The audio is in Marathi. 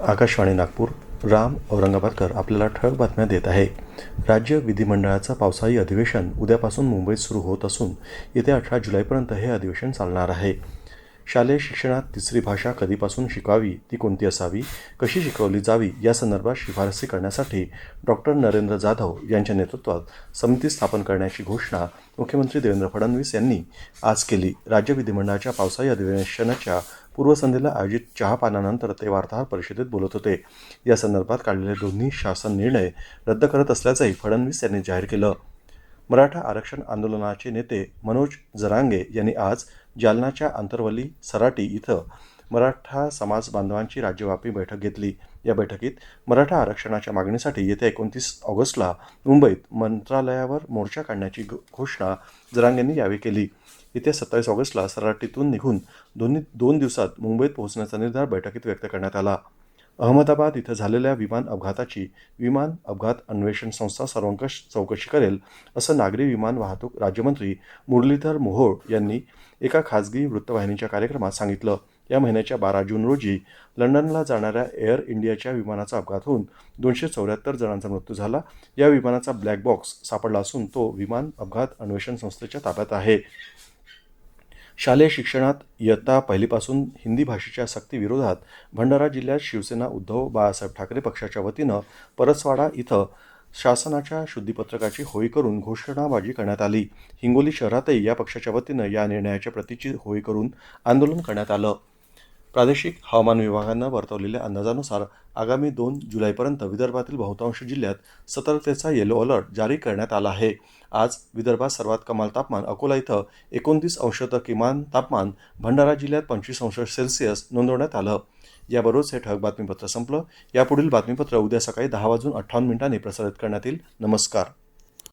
आकाशवाणी नागपूर राम औरंगाबादकर आपल्याला ठळक बातम्या देत आहे. राज्य विधिमंडळाचं पावसाळी अधिवेशन उद्यापासून मुंबईत सुरू होत असून येत्या अठरा जुलैपर्यंत हे अधिवेशन चालणार आहे. शालेय शिक्षणात तिसरी भाषा कधीपासून शिकावी ती कोणती असावी कशी शिकवली जावी या संदर्भात शिफारसी करण्यासाठी डॉक्टर नरेंद्र जाधव यांच्या नेतृत्वात समिती स्थापन करण्याची घोषणा मुख्यमंत्री देवेंद्र फडणवीस यांनी आज केली. राज्य विधिमंडळाच्या पावसाळी अधिवेशनाच्या पूर्वसंध्येला आयोजित चहापानानंतर ते वार्ताहर परिषदेत बोलत होते. या संदर्भात काढलेले दोन्ही शासन निर्णय रद्द करत असल्याचंही फडणवीस यांनी जाहीर केलं. मराठा आरक्षण आंदोलनाचे नेते मनोज जरांगे यांनी आज जालनाच्या आंतरवली सराटी इथं मराठा समाज बांधवांची राज्यव्यापी बैठक घेतली. या बैठकीत मराठा आरक्षणाच्या मागणीसाठी येत्या एकोणतीस ऑगस्टला मुंबईत मंत्रालयावर मोर्चा काढण्याची घोषणा जरांगेंनी यावेळी केली. येत्या सत्तावीस ऑगस्टला सराटीतून निघून दोन्ही दोन दिवसात मुंबईत पोहोचण्याचा निर्धार बैठकीत व्यक्त करण्यात आला. अहमदाबाद इथं झालेल्या विमान अपघाताची विमान अपघात अन्वेषण संस्था सर्वंकष चौकशी करेल असं नागरी विमान वाहतूक राज्यमंत्री मुरलीधर मोहोळ यांनी एका खाजगी वृत्तवाहिनीच्या कार्यक्रमात सांगितलं. या महिन्याच्या बारा जून रोजी लंडनला जाणाऱ्या एअर इंडियाच्या विमानाचा अपघात होऊन दोनशे चौऱ्याहत्तर जणांचा मृत्यू झाला. या विमानाचा ब्लॅक बॉक्स सापडला असून तो विमान अपघात अन्वेषण संस्थेच्या ताब्यात आहे. शालेय शिक्षणात इयत्ता पहिलीपासून हिंदी भाषेच्या सक्तीविरोधात भंडारा जिल्ह्यात शिवसेना उद्धव बाळासाहेब ठाकरे पक्षाच्या वतीनं परसवाडा इथं शासनाच्या शुद्धीपत्रकाची होळी करून घोषणाबाजी करण्यात आली. हिंगोली शहरातही या पक्षाच्या वतीनं या निर्णयाच्या प्रतीची होळी करून आंदोलन करण्यात आलं. प्रादेशिक हवामान विभागानं वर्तवलेल्या अंदाजानुसार आगामी दोन जुलैपर्यंत विदर्भातील बहुतांश जिल्ह्यात सतर्कतेचा येलो अलर्ट जारी करण्यात आला आहे. आज विदर्भात सर्वात कमाल तापमान अकोला इथं एकोणतीस अंश तर किमान तापमान भंडारा जिल्ह्यात पंचवीस अंश सेल्सिअस नोंदवण्यात आलं. याबरोबरच हे ठळक बातमीपत्र संपलं. यापुढील बातमीपत्र उद्या सकाळी दहा वाजून अठ्ठावन्न मिनिटांनी प्रसारित करण्यात येईल. नमस्कार.